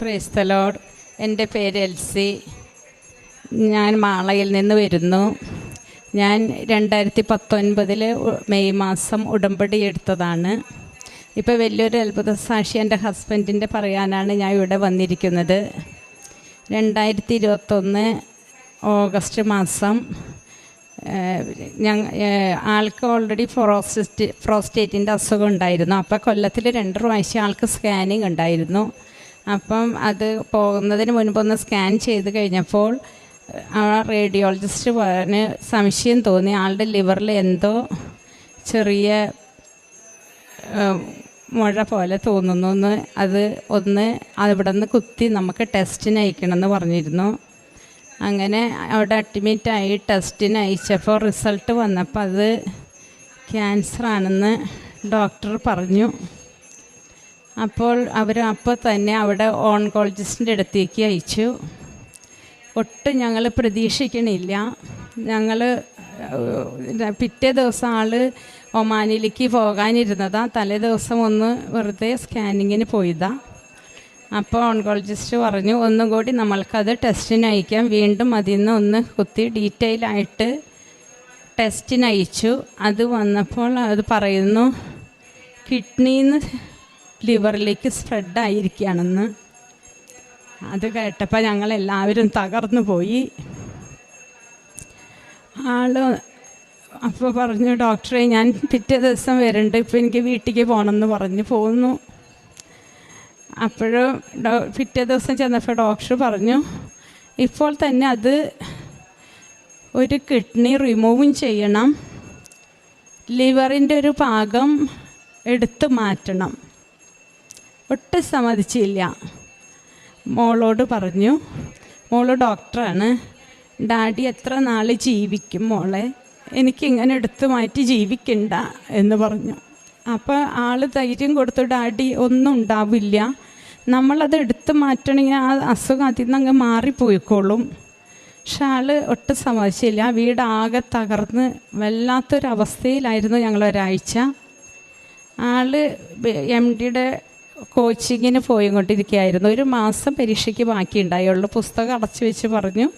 ക്രൈസ്തലോഡ് എന്റെ പേര് എൽസി. ഞാൻ മാളയിൽ നിന്ന് വരുന്നു. ഞാൻ രണ്ടായിരത്തി പത്തൊൻപതിൽ മെയ് മാസം ഉടമ്പടി എടുത്തതാണ്. ഇപ്പോൾ വലിയൊരു അത്ഭുത സാക്ഷി എന്റെ ഹസ്ബൻഡിന്റെ പറയാനാണ് ഞാൻ ഇവിടെ വന്നിരിക്കുന്നത്. രണ്ടായിരത്തി ഇരുപത്തൊന്ന് ഓഗസ്റ്റ് മാസം ഞങ്ങൾ ആൾക്ക് ഓൾറെഡി പ്രോസ്റ്റേറ്റ് ഫ്രോസ്റ്റേറ്റിന്റെ അസുഖം ഉണ്ടായിരുന്നു. അപ്പോൾ കൊല്ലത്തിൽ രണ്ട് പ്രാവശ്യം ആൾക്ക് സ്കാനിങ് ഉണ്ടായിരുന്നു. അപ്പം അത് പോകുന്നതിന് മുൻപ് ഒന്ന് സ്കാൻ ചെയ്ത് കഴിഞ്ഞപ്പോൾ ആ റേഡിയോളജിസ്റ്റ് പറഞ്ഞ് സംശയം തോന്നി ആളുടെ ലിവറിൽ എന്തോ ചെറിയ മുഴ പോലെ തോന്നുന്നു എന്ന് അത് ഒന്ന് അവിടെ നിന്ന് കുത്തി നമുക്ക് ടെസ്റ്റിന് അയക്കണമെന്ന് പറഞ്ഞിരുന്നു. അങ്ങനെ അവിടെ അഡ്മിറ്റായി ടെസ്റ്റിന് അയച്ചപ്പോൾ റിസൾട്ട് വന്നപ്പോൾ അത് ക്യാൻസർ ആണെന്ന് ഡോക്ടർ പറഞ്ഞു. അപ്പോൾ അവർ അപ്പോൾ തന്നെ അവിടെ ഓൺകോളജിസ്റ്റിന്റെ അടുത്തേക്ക് അയച്ചു. ഒട്ടും ഞങ്ങൾ പ്രതീക്ഷിക്കണില്ല. ഞങ്ങൾ പിറ്റേ ദിവസം ആൾ ഒമാനിലേക്ക് പോകാനിരുന്നതാ. തലേ ദിവസം ഒന്ന് വെറുതെ സ്കാനിങ്ങിന് പോയതാ. അപ്പോൾ ഓൺകോളജിസ്റ്റ് പറഞ്ഞു ഒന്നും കൂടി നമ്മൾക്കത് ടെസ്റ്റിന് അയക്കാം. വീണ്ടും അതിൽ നിന്ന് ഒന്ന് കുത്തി ഡീറ്റെയിൽ ആയിട്ട് ടെസ്റ്റിന് അയച്ചു. അത് വന്നപ്പോൾ അത് പറയുന്നു കിഡ്നിന്ന് ലിവറിലേക്ക് സ്പ്രെഡ് ആയിരിക്കുകയാണെന്ന് അത് കേട്ടപ്പോൾ ഞങ്ങളെല്ലാവരും തകർന്നു പോയി. ആൾ അപ്പോൾ പറഞ്ഞു ഡോക്ടറെ ഞാൻ പിറ്റേ ദിവസം വരുന്നുണ്ട് ഇപ്പോൾ എനിക്ക് വീട്ടിലേക്ക് പോകണമെന്ന് പറഞ്ഞു പോന്നു അപ്പോഴും പിറ്റേ ദിവസം ചെന്നപ്പോൾ ഡോക്ടർ പറഞ്ഞു ഇപ്പോൾ തന്നെ അത് ഒരു കിഡ്നി റിമൂവും ചെയ്യണം. ലിവറിന്റെ ഒരു ഭാഗം എടുത്തു മാറ്റണം. ഒട്ടും സമ്മതിച്ചില്ല. മോളോട് പറഞ്ഞു മോൾ ഡോക്ടറാണ്. ഡാഡി എത്ര നാൾ ജീവിക്കും മോളെ? എനിക്കിങ്ങനെ എടുത്തു മാറ്റി ജീവിക്കണ്ട എന്ന് പറഞ്ഞു. അപ്പോൾ ആൾ ധൈര്യം കൊടുത്തു ഡാഡി ഒന്നും ഉണ്ടാവില്ല. നമ്മളത് എടുത്തു മാറ്റണമെങ്കിൽ ആ അസുഖം അതിൽ നിന്ന് അങ്ങ് മാറിപ്പോയിക്കോളും. പക്ഷെ ആൾ ഒട്ടും സമ്മതിച്ചില്ല. വീടാകെ തകർന്ന് വല്ലാത്തൊരവസ്ഥയിലായിരുന്നു ഞങ്ങൾ ഒരാഴ്ച ആൾ എം ഡിയുടെ കോച്ചിങ്ങിന് പോയിക്കൊണ്ടിരിക്കുകയായിരുന്നു ഒരു മാസം പരീക്ഷയ്ക്ക് ബാക്കിയുണ്ടായുള്ളൂ പുസ്തകം അടച്ചു വെച്ച് പറഞ്ഞു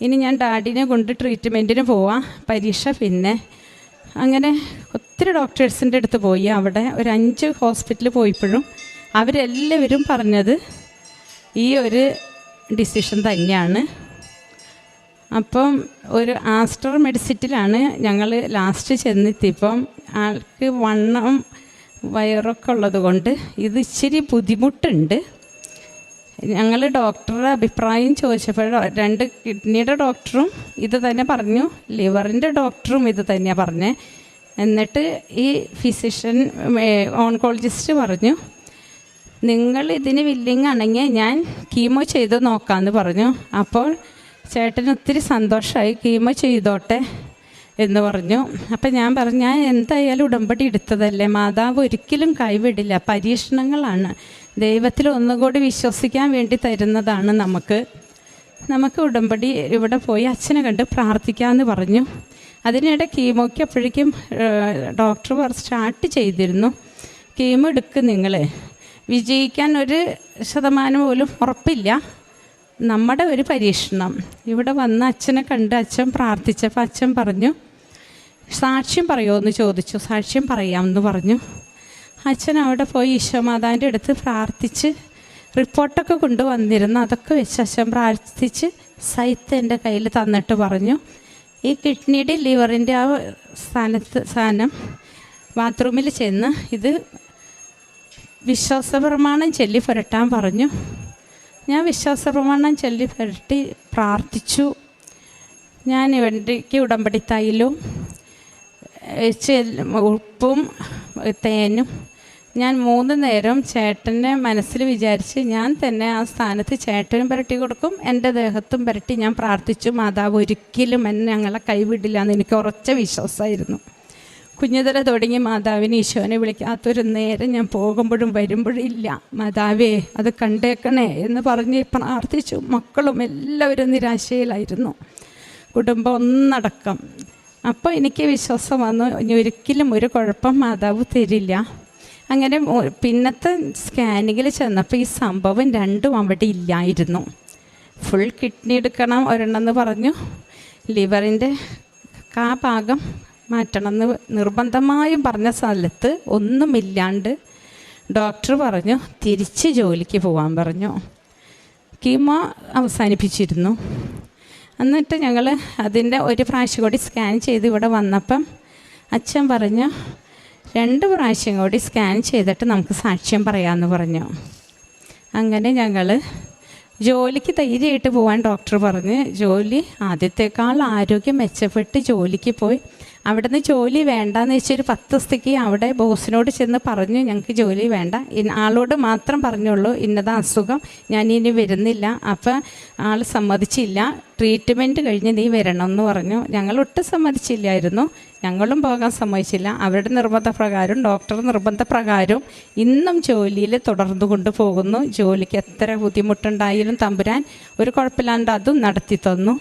ഇനി ഞാൻ ഡാഡിനെ കൊണ്ട് ട്രീറ്റ്മെന്റിന് പോവാം. പരീക്ഷ പിന്നെ. അങ്ങനെ ഒത്തിരി ഡോക്ടേഴ്സിന്റെ അടുത്ത് പോയി. അവിടെ ഒരു അഞ്ച് ഹോസ്പിറ്റലിൽ പോയപ്പോഴും അവരെല്ലാവരും പറഞ്ഞത് ഈ ഒരു ഡിസിഷൻ തന്നെയാണ്. അപ്പം ഒരു ആസ്റ്റർ മെഡിസിറ്റിലാണ് ഞങ്ങൾ ലാസ്റ്റ് ചെന്നെത്തിയപ്പം ആൾക്ക് വണ്ണം വയറൊക്കെ ഉള്ളത് കൊണ്ട് ഇത് ഇച്ചിരി ബുദ്ധിമുട്ടുണ്ട്. ഞങ്ങൾ ഡോക്ടറുടെ അഭിപ്രായം ചോദിച്ചപ്പോൾ രണ്ട് കിഡ്നിയുടെ ഡോക്ടറും ഇത് തന്നെ പറഞ്ഞു ലിവറിന്റെ ഡോക്ടറും ഇത് തന്നെയാണ് പറഞ്ഞത് എന്നിട്ട് ഈ ഫിസിഷ്യൻ ഓൺകോളജിസ്റ്റ് പറഞ്ഞു നിങ്ങൾ ഇതിന് വില്ലിങ് ആണെങ്കിൽ ഞാൻ കീമോ ചെയ്ത് നോക്കാമെന്ന് പറഞ്ഞു. അപ്പോൾ ചേട്ടന് ഒത്തിരി സന്തോഷമായി കീമോ ചെയ്തോട്ടെ. എന്ന് പറഞ്ഞു. അപ്പം ഞാൻ പറഞ്ഞു ഞാൻ എന്തായാലും ഉടമ്പടി എടുത്തതല്ലേ? മാതാവ് ഒരിക്കലും കൈവിടില്ല. പരീക്ഷണങ്ങളാണ്. ദൈവത്തിൽ ഒന്നുകൂടി വിശ്വസിക്കാൻ വേണ്ടി തരുന്നതാണ് നമുക്ക്. നമുക്ക് ഉടമ്പടി ഇവിടെ പോയി അച്ഛനെ കണ്ട് പ്രാർത്ഥിക്കാമെന്ന് പറഞ്ഞു. അതിനിടെ കീമോയ്ക്ക് അപ്പോഴേക്കും ഡോക്ടർ സ്റ്റാർട്ട് ചെയ്തിരുന്നു. കീമോ എടുക്കും നിങ്ങൾ വിജയിക്കാൻ ഒരു ശതമാനം പോലും ഉറപ്പില്ല. നമ്മുടെ ഒരു പരീക്ഷണം. ഇവിടെ വന്ന് അച്ഛനെ കണ്ട് അച്ഛൻ പ്രാർത്ഥിച്ചപ്പോൾ അച്ഛൻ പറഞ്ഞു സാക്ഷ്യം പറയുമോ എന്ന് ചോദിച്ചു. സാക്ഷ്യം പറയാമെന്ന് പറഞ്ഞു. അച്ഛൻ അവിടെ പോയി ഈശോമാതാവിന്റെ അടുത്ത് പ്രാർത്ഥിച്ച് റിപ്പോർട്ടൊക്കെ കൊണ്ടുവന്നിരുന്നു. അതൊക്കെ വെച്ച് അച്ഛൻ പ്രാർത്ഥിച്ച് സൈത്ത് എന്റെ കയ്യിൽ തന്നിട്ട് പറഞ്ഞു. ഈ കിഡ്നിയുടെ ലിവറിന്റെ ആ സ്ഥാനത്ത് സ്ഥാനം ബാത്റൂമിൽ ചെന്ന് ഇത് വിശ്വാസപ്രമാണം ചൊല്ലി പുരട്ടാൻ പറഞ്ഞു. ഞാൻ വിശ്വാസപ്രമാണം ചൊല്ലി പുരട്ടി പ്രാർത്ഥിച്ചു. ഞാൻ ഇവന്റെക്ക് ഉടമ്പടി തൈലും ഉപ്പും തേനും ഞാൻ മൂന്ന് നേരം ചേട്ടനെ മനസ്സിൽ വിചാരിച്ച് ഞാൻ തന്നെ ആ സ്ഥാനത്ത് ചേട്ടനും പുരട്ടി കൊടുക്കും എന്റെ ദേഹത്തും പുരട്ടി ഞാൻ പ്രാർത്ഥിച്ചു മാതാവ് ഒരിക്കലും എന്നെ ഞങ്ങളെ കൈവിടില്ല എന്ന് എനിക്ക് ഉറച്ച വിശ്വാസമായിരുന്നു. കുഞ്ഞുതല തുടങ്ങി മാതാവിനെ ഈശോനെ വിളിക്കാത്തൊരു നേരം ഞാൻ പോകുമ്പോഴും വരുമ്പോഴും ഇല്ല. മാതാവേ അത് കണ്ടേക്കണേ എന്ന് പറഞ്ഞ് പ്രാർത്ഥിച്ചു. മക്കളും എല്ലാവരും നിരാശയിലായിരുന്നു. കുടുംബം ഒന്നടക്കം അപ്പോൾ എനിക്ക് വിശ്വാസം വന്നു. ഇനി ഒരിക്കലും ഒരു കുഴപ്പം മാതാവ് തരില്ല. അങ്ങനെ പിന്നത്തെ സ്കാനിങ്ങിൽ ചെന്നപ്പോൾ ഈ സംഭവം രണ്ടും അവിടെ ഇല്ലായിരുന്നു. ഫുൾ കിഡ്നി എടുക്കണം ഒരെണ്ണം എന്ന് പറഞ്ഞു ലിവറിന്റെ ആ ഭാഗം മാറ്റണമെന്ന് നിർബന്ധമായും പറഞ്ഞ സ്ഥലത്ത് ഒന്നുമില്ലാണ്ട് ഡോക്ടർ പറഞ്ഞു തിരിച്ച് ജോലിക്ക് പോകാൻ പറഞ്ഞു. കീമോ അവസാനിപ്പിച്ചിരുന്നു. എന്നിട്ട് ഞങ്ങൾ അതിന്റെ ഒരു പ്രാവശ്യം കൂടി സ്കാൻ ചെയ്ത് ഇവിടെ വന്നപ്പം അച്ഛൻ പറഞ്ഞു രണ്ട് പ്രാവശ്യം കൂടി സ്കാൻ ചെയ്തിട്ട് നമുക്ക് സാക്ഷ്യം പറയാമെന്ന് പറഞ്ഞു. അങ്ങനെ ഞങ്ങൾ ജോലിക്ക് ധൈര്യമായിട്ട് പോകാൻ ഡോക്ടർ പറഞ്ഞ്. ജോലി ആദ്യത്തേക്കാൾ ആരോഗ്യം മെച്ചപ്പെട്ട് ജോലിക്ക് പോയി. അവിടുന്ന് ജോലി വേണ്ടെന്ന് വെച്ചൊരു പത്ത് ദിവസത്തേക്ക് അവിടെ ബോസിനോട് ചെന്ന് പറഞ്ഞു ഞങ്ങൾക്ക് ജോലി വേണ്ട. ആളോട് മാത്രം പറഞ്ഞുള്ളൂ ഇന്നതാ അസുഖം ഞാൻ ഇനി വരുന്നില്ല. അപ്പം ആൾ സമ്മതിച്ചില്ല. ട്രീറ്റ്മെന്റ് കഴിഞ്ഞ് നീ വരണം എന്ന് പറഞ്ഞു. ഞങ്ങൾ ഒട്ടും സമ്മതിച്ചില്ലായിരുന്നു. ഞങ്ങളും പോകാൻ സമ്മതിച്ചില്ല. അവരുടെ നിർബന്ധപ്രകാരം ഡോക്ടർ നിർബന്ധപ്രകാരം ഇന്നും ജോലിയിൽ തുടർന്നു കൊണ്ടുപോകുന്നു ജോലിക്ക് എത്ര ബുദ്ധിമുട്ടുണ്ടായാലും തമ്പുരാൻ ഒരു കുഴപ്പമില്ലാണ്ട് അതും നടത്തി തന്നു.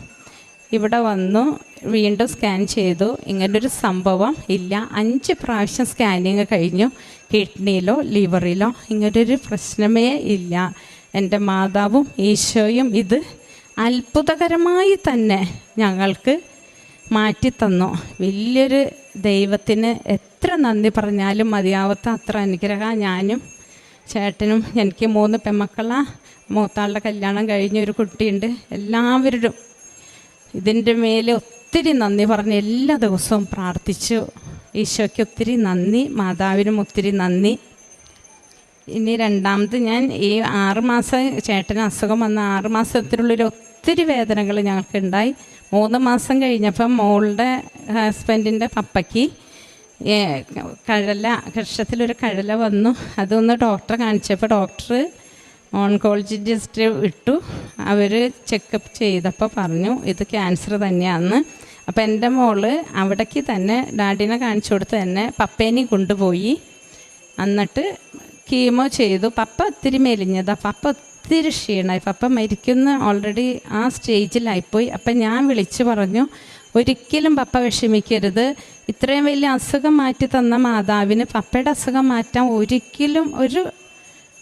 ഇവിടെ വന്നു വീണ്ടും സ്കാൻ ചെയ്തു. ഇങ്ങനൊരു സംഭവം ഇല്ല. അഞ്ച് പ്രാവശ്യം സ്കാനിങ് കഴിഞ്ഞു. കിഡ്നിയിലോ ലിവറിലോ ഇങ്ങനൊരു പ്രശ്നമേ ഇല്ല. എന്റെ മാതാവും ഈശോയും ഇത് അത്ഭുതകരമായി തന്നെ ഞങ്ങൾക്ക് മാറ്റിത്തന്നു. വലിയൊരു ദൈവത്തിന് എത്ര നന്ദി പറഞ്ഞാലും മതിയാവാത്ത അത്ര അനുഗ്രഹം ഞാനും ചേട്ടനും എനിക്ക് മൂന്ന് പെമ്മക്കളാണ് മൂത്താളുടെ കല്യാണം കഴിഞ്ഞ ഒരു കുട്ടിയുണ്ട്. എല്ലാവരും ഇതിന്റെ മേലെ ഒത്തിരി നന്ദി പറഞ്ഞ് എല്ലാ ദിവസവും പ്രാർത്ഥിച്ചു. ഈശോയ്ക്ക് ഒത്തിരി നന്ദി മാതാവിനും ഒത്തിരി നന്ദി. ഇനി രണ്ടാമത് ഞാൻ ഈ ആറുമാസം ചേട്ടന് അസുഖം വന്ന ആറുമാസത്തിനുള്ളിൽ ഒത്തിരി വേദനകൾ ഞങ്ങൾക്കുണ്ടായി. മൂന്ന് മാസം കഴിഞ്ഞപ്പം മോളുടെ ഹസ്ബൻഡിന്റെ പപ്പയ്ക്ക് കഴല കക്ഷത്തിലൊരു കഴല വന്നു. അതൊന്ന് ഡോക്ടറെ കാണിച്ചപ്പോൾ ഡോക്ടർ ഓൺകോളജിസ്റ്റ് ഇട്ടു അവർ ചെക്കപ്പ് ചെയ്തപ്പോൾ പറഞ്ഞു ഇത് ക്യാൻസർ തന്നെയാണെന്ന് അപ്പോൾ എന്റെ മോൾ അവിടേക്ക് തന്നെ ഡാഡിനെ കാണിച്ചു കൊടുത്ത് തന്നെ പപ്പേനെ കൊണ്ടുപോയി. എന്നിട്ട് കീമോ ചെയ്തു. പപ്പ ഒത്തിരി മെലിഞ്ഞതാ. പപ്പ ഒത്തിരി ക്ഷീണമായി പപ്പ മരിക്കുന്ന ഓൾറെഡി ആ സ്റ്റേജിലായിപ്പോയി അപ്പം ഞാൻ വിളിച്ചു പറഞ്ഞു ഒരിക്കലും പപ്പ വിഷമിക്കരുത്. ഇത്രയും വലിയ അസുഖം മാറ്റി തന്ന മാതാവിന് പപ്പയുടെ അസുഖം മാറ്റാൻ ഒരിക്കലും ഒരു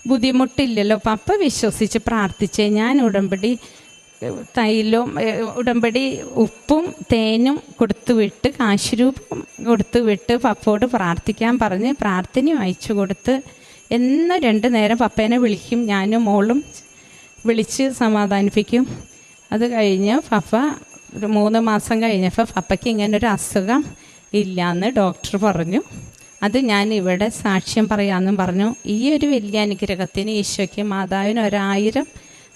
ബുദ്ധിമുട്ടില്ലല്ലോ. പപ്പ വിശ്വസിച്ച് പ്രാർത്ഥിച്ചേ. ഞാൻ ഉടമ്പടി തൈലും തൈലവും ഉടമ്പടി ഉപ്പും തേനും കൊടുത്തു വിട്ട് കാശുരൂപം കൊടുത്തു വിട്ട് പപ്പയോട് പ്രാർത്ഥിക്കാൻ പറഞ്ഞ് പ്രാർത്ഥനയും അയച്ചു കൊടുത്ത് എന്നും രണ്ട് നേരം പപ്പേനെ വിളിക്കും. ഞാനും മോളും വിളിച്ച് സമാധാനിപ്പിക്കും. അത് കഴിഞ്ഞ് പപ്പ മൂന്ന് മാസം കഴിഞ്ഞപ്പോൾ പപ്പയ്ക്ക് ഇങ്ങനൊരു അസുഖം ഇല്ലയെന്ന് ഡോക്ടർ പറഞ്ഞു. അത് ഞാൻ ഇവിടെ സാക്ഷ്യം പറയാമെന്നും പറഞ്ഞു. ഈ ഒരു വലിയ അനുഗ്രഹത്തിന് ഈശോയ്ക്ക് മാതാവിന് ഒരായിരം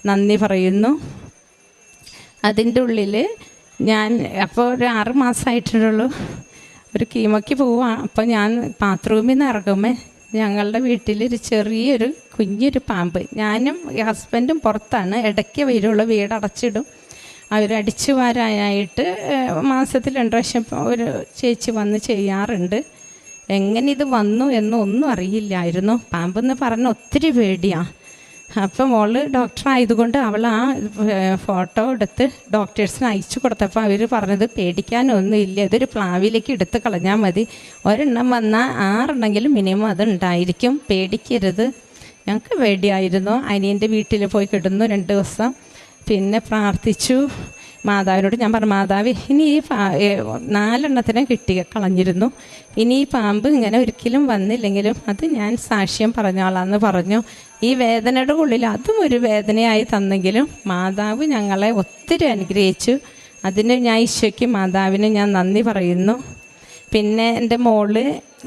നന്ദി പറയുന്നു. അതിന്റെ ഉള്ളിൽ ഞാൻ അപ്പോൾ ഒരു ആറ് മാസമായിട്ടുള്ളൂ ഒരു കീമയ്ക്ക് പോവാം. അപ്പോൾ ഞാൻ ബാത്റൂമിൽ നിന്ന് ഇറങ്ങുമ്പോൾ ഞങ്ങളുടെ വീട്ടിലൊരു ചെറിയൊരു കുഞ്ഞൊരു പാമ്പ്. ഞാനും ഹസ്ബൻഡും പുറത്താണ്. ഇടയ്ക്ക് വരുള്ളൂ വീട് അടച്ചിടും. അവരടിച്ചു വാരാനായിട്ട് മാസത്തിൽ രണ്ട് പ്രാവശ്യം ഒരു ചേച്ചി വന്ന് ചെയ്യാറുണ്ട്. എങ്ങനെ ഇത് വന്നു എന്നൊന്നും അറിയില്ലായിരുന്നു. പാമ്പെന്ന് പറഞ്ഞ ഒത്തിരി പേടിയാണ് അപ്പം മോൾ ഡോക്ടറായതുകൊണ്ട് അവൾ ആ ഫോട്ടോ എടുത്ത് ഡോക്ടേഴ്സിന് അയച്ചു കൊടുത്തപ്പോൾ അവർ പറഞ്ഞത് പേടിക്കാനൊന്നുമില്ല ഇതൊരു പ്ലാവിലേക്ക് എടുത്ത് കളഞ്ഞാൽ മതി. ഒരെണ്ണം വന്നാൽ ആറെണ്ണെങ്കിലും മിനിമം അതുണ്ടായിരിക്കും. പേടിക്കരുത്. ഞങ്ങൾക്ക് പേടിയായിരുന്നു. അനിയന്റെ വീട്ടിൽ പോയി കിടന്നു രണ്ട് ദിവസം. പിന്നെ പ്രാർത്ഥിച്ചു. മാതാവിനോട് ഞാൻ പറഞ്ഞു മാതാവ് ഇനി ഈ നാലെണ്ണത്തിനെ കിട്ടി കളഞ്ഞിരുന്നു. ഇനി ഈ പാമ്പ് ഇങ്ങനെ ഒരിക്കലും വന്നില്ലെങ്കിലും അത് ഞാൻ സാക്ഷ്യം പറഞ്ഞോളാന്ന് പറഞ്ഞു. ഈ വേദനയുടെ ഉള്ളിൽ അതും ഒരു വേദനയായി തന്നെങ്കിലും മാതാവ് ഞങ്ങളെ ഒത്തിരി അനുഗ്രഹിച്ചു. അതിന് ഞാൻ ഈശോയ്ക്ക് മാതാവിന് ഞാൻ നന്ദി പറയുന്നു. പിന്നെ എന്റെ മോൾ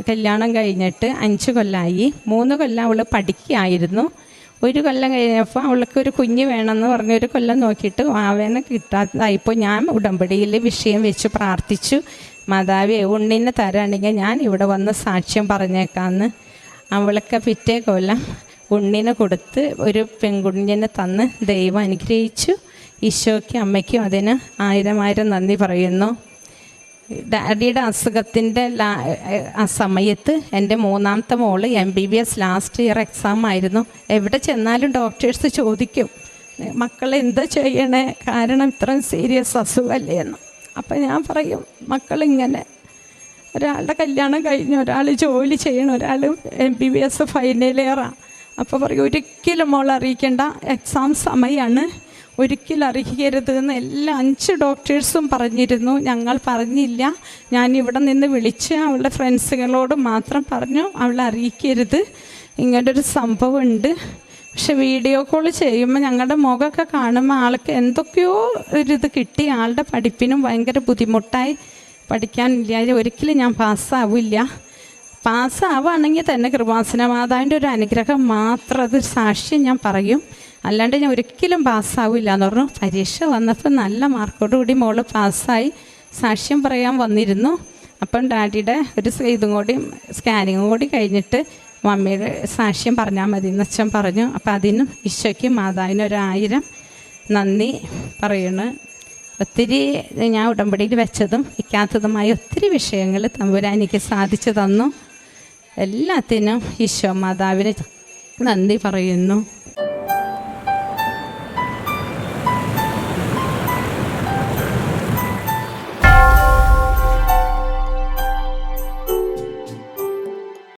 കല്യാണം കഴിഞ്ഞിട്ട് അഞ്ച് കൊല്ലമായി മൂന്ന് കൊല്ലം അവൾ പഠിക്കുകയായിരുന്നു. ഒരു കൊല്ലം കഴിഞ്ഞപ്പോൾ അവൾക്ക് ഒരു കുഞ്ഞ് വേണമെന്ന് പറഞ്ഞ് ഒരു കൊല്ലം നോക്കിയിട്ട് ആവേനെ കിട്ടാത്തതായിപ്പോൾ ഞാൻ ഉടമ്പടിയിൽ വിഷയം വെച്ച് പ്രാർത്ഥിച്ചു. മാതാവേ ഉണ്ണിനെ തരാണെങ്കിൽ ഞാൻ ഇവിടെ വന്ന് സാക്ഷ്യം പറഞ്ഞേക്കാമെന്ന് അവളൊക്കെ പിറ്റേ കൊല്ലം ഉണ്ണിനെ കൊടുത്ത് ഒരു പെൺകുഞ്ഞിനെ തന്ന് ദൈവം അനുഗ്രഹിച്ചു. ഈശോയ്ക്കും അമ്മയ്ക്കും അതിന് ആയിരം ആയിരം നന്ദി പറയുന്നു. ഡാഡിയുടെ അസുഖത്തിന്റെ ആ സമയത്ത് എന്റെ മൂന്നാമത്തെ മോൾ M B B S last year exam ആയിരുന്നു. എവിടെ ചെന്നാലും ഡോക്ടേഴ്സ് ചോദിക്കും മക്കൾ എന്താ ചെയ്യണേ? കാരണം ഇത്രയും സീരിയസ് അസുഖമല്ലേ എന്ന്. അപ്പം ഞാൻ പറയും മക്കളിങ്ങനെ ഒരാളുടെ കല്യാണം കഴിഞ്ഞ് ഒരാൾ ജോലി ചെയ്യണം ഒരാൾ M B B S final ഇയറാണ് അപ്പോൾ പറയും ഒരിക്കലും മോൾ അറിയിക്കേണ്ട എക്സാം സമയമാണ് ഒരിക്കലും അറിയിക്കരുത് എന്ന് എല്ലാ അഞ്ച് ഡോക്ടേഴ്സും പറഞ്ഞിരുന്നു. ഞങ്ങൾ പറഞ്ഞില്ല. ഞാൻ ഇവിടെ നിന്ന് വിളിച്ച് അവളുടെ ഫ്രണ്ട്സുകളോട് മാത്രം പറഞ്ഞു അവളെ അറിയിക്കരുത്. ഇങ്ങനൊരു സംഭവം ഉണ്ട് പക്ഷെ വീഡിയോ കോൾ ചെയ്യുമ്പോൾ ഞങ്ങളുടെ മുഖമൊക്കെ കാണുമ്പോൾ ആൾക്ക് എന്തൊക്കെയോ ഒരിത് കിട്ടി. ആളുടെ പഠിപ്പിനും ഭയങ്കര ബുദ്ധിമുട്ടായി. പഠിക്കാനില്ല ഒരിക്കലും ഞാൻ പാസ്സാവില്ല പാസ്സാവുകയാണെങ്കിൽ തന്നെ കൃപാസന മാതാവിന്റെ ഒരു അനുഗ്രഹം മാത്രം അത് സാക്ഷ്യം ഞാൻ പറയും. അല്ലാണ്ട് ഞാൻ ഒരിക്കലും പാസ്സാവില്ല എന്ന് പറഞ്ഞു. പരീക്ഷ വന്നപ്പോൾ നല്ല മാർക്കോടുകൂടി മോൾ പാസ്സായി. സാക്ഷ്യം പറയാൻ വന്നിരുന്നു. അപ്പം ഡാഡിയുടെ ഒരു ഇതും കൂടി സ്കാനിങ്ങും കൂടി കഴിഞ്ഞിട്ട് മമ്മിയുടെ സാക്ഷ്യം പറഞ്ഞാൽ മതി എന്ന് അച്ഛൻ പറഞ്ഞു. അപ്പം അതിനും ഈശോയ്ക്ക് മാതാവിന് ഒരായിരം നന്ദി പറയുന്നു ഒത്തിരി ഞാൻ ഉടമ്പടിയിൽ വെച്ചതും ഇക്കാത്തതുമായ ഒത്തിരി വിഷയങ്ങൾ തമ്പുരാൻ എനിക്ക് സാധിച്ചു തന്നു. എല്ലാത്തിനും ഈശോ മാതാവിന് നന്ദി പറയുന്നു.